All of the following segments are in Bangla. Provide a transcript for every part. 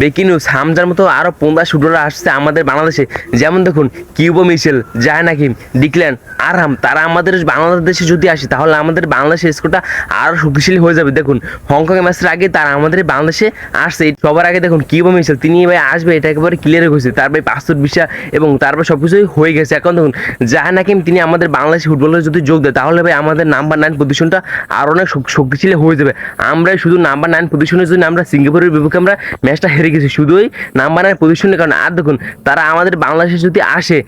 বেকি নিউজ, হামজার মতো আরও পনেরো শুটাররা আসছে আমাদের বাংলাদেশে। যেমন দেখুন, কিউবো মিশেল জায় নাকিম ডিক্ল্যান আরাম তারা আমাদের বাংলাদেশে যদি আসে, তাহলে আমাদের বাংলাদেশের স্কোরটা আরও শক্তিশালী হয়ে যাবে। দেখুন হংকং ম্যাচের আগে তারা আমাদের বাংলাদেশে আসছে। সবার আগে দেখুন, কিউবো মিশেল, তিনি ভাই আসবে, এটা একেবারে ক্লিয়ার হয়ে গেছে। তারপরে পাঁচশোর বিষয় এবং তারপর সব কিছুই হয়ে গেছে। এখন দেখুন জাহান নাকিম তিনি আমাদের বাংলাদেশ ফুটবলে যদি যোগ দেয়, তাহলে ভাই আমাদের নাম্বার নাইন পজিশনটা আরও অনেক শক্তিশালী হয়ে যাবে। আমরা শুধু নাম্বার নাইন পজিশনের জন্য আমরা সিঙ্গাপুরের বিপক্ষে আমরা ম্যাচটা হেরে গেছি শুধুই নাম্বার নাইন পজিশনের কারণে। আর দেখুন তারা আমাদের বাংলাদেশে যদি আসে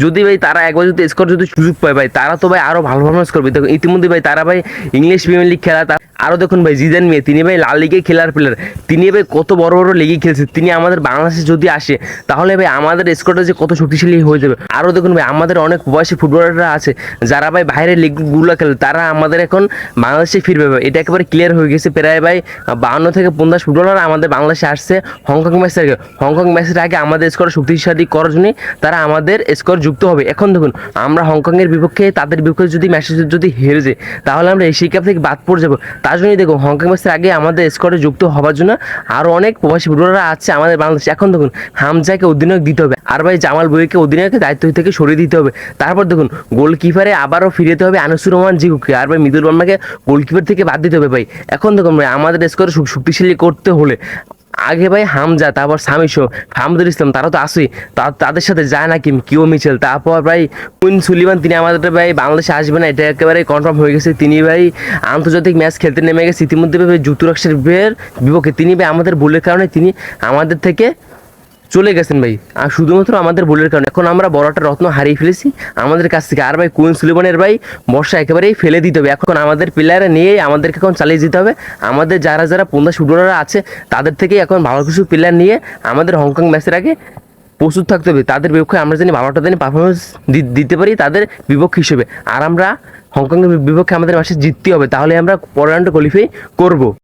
যদি ভাই তারা একবার যদি স্কোর যদি সুযোগ পায় ভাই, তারা তো ভাই আরও ভালো পারফরমেন্স করবে। দেখুন ইতিমধ্যে ভাই তারা ভাই ইংলিশ প্রিমিয়ার লিগ খেলা, তা- আরও দেখুন ভাই, জিদান মেয়ে, তিনি ভাই লাল লিগে খেলার প্লেয়ার তিনি ভাই কত বড় বড় লিগে খেলছে। তিনি আমাদের বাংলাদেশে যদি আসে, তাহলে ভাই আমাদের স্কোরটা যে কত শক্তিশালী হয়ে যাবে। আরও দেখুন ভাই, আমাদের অনেক প্রবাসী ফুটবলাররা আছে, যারা ভাই বাইরের লিগগুলো খেলে, তারা আমাদের এখন বাংলাদেশে ফিরবে ভাই। এটা একেবারে ক্লিয়ার হয়ে গেছে। প্রায় ভাই বাউন্ন থেকে পঞ্চাশ ফুটবলার আমাদের বাংলাদেশে আসছে হংকং ম্যাচের আগে হংকং ম্যাচের আগে আমাদের স্কোর শক্তিশালী করার জন্য তারা আমাদের স্কোর যুক্ত হবে। এখন দেখুন, আমরা হংকংয়ের বিপক্ষে তাদের বিপক্ষে যদি ম্যাচে যদি হেরে যাই, তাহলে আমরা এশিয়া কাপ থেকে বাদ পড়ে যাব। তার জন্যই দেখুন, হংকং ম্যাচের আগে আমাদের স্কোরে যুক্ত হওয়ার জন্য আরও অনেক প্রবাসী ফুটবলাররা আছে আমাদের বাংলাদেশে। এখন দেখুন, হামজাকে অধিনায়ক দিতে হবে, আর ভাই জামাল বইকে অধিনায়কের দায়িত্ব থেকে সরিয়ে দিতে হবে। তারপর দেখুন, গোলকিপারে আবারও ফিরেতে হবে আনিসুর রহমান জিগুকে আর ভাই মিদুল বর্মাকে গোলকিপার থেকে বাদ দিতে হবে ভাই। এখন দেখুন ভাই, আমাদের স্কোর শক্তিশালী করতে হলে আগে ভাই হামজা, তারপর সামিশো হামদুল ইসলাম, তারা তো আসুই তাদের সাথে যায় না কিম কিও মিচেল তারপর ভাই কুইন সুলিমান, তিনি আমাদের ভাই বাংলাদেশে আসবে না, এটা একেবারে কনফার্ম হয়ে গেছে। তিনি ভাই আন্তর্জাতিক ম্যাচ খেলতে নেমে গেছে। ইতিমধ্যে যুক্তরাষ্ট্রের বিপক্ষে, তিনি ভাই আমাদের ভুলের কারণে তিনি আমাদের থেকে চলে গেছেন ভাই। আর শুধুমাত্র আমাদের ভুলের কারণে। এখন আমরা বড় একটা রত্ন হারিয়ে ফেলেছি। আমাদের কাছ থেকে আর ভাই কুইন সুলিমানের ভাই বর্ষা একেবারেই ফেলে দিতে হবে। এখন আমাদের প্লেয়ারে নিয়ে আমাদেরকে এখন চালিয়ে যেতে হবে। আমাদের যারা যারা পঞ্চাশ ফুটবলাররা আছে, তাদের থেকে এখন ভালো কিছু প্লেয়ার নিয়ে আমাদের হংকং ম্যাচের আগে প্রস্তুত থাকতে হবে। তাদের বিপক্ষে আমরা জানি ভালোটা জানি পারফরমেন্স দিতে পারি তাদের বিপক্ষ হিসেবে। আর আমরা হংকংয়ের বিপক্ষে আমাদের ম্যাচে জিততে হবে। তাহলে আমরা পরের রাউন্ডে কোয়ালিফাই করব।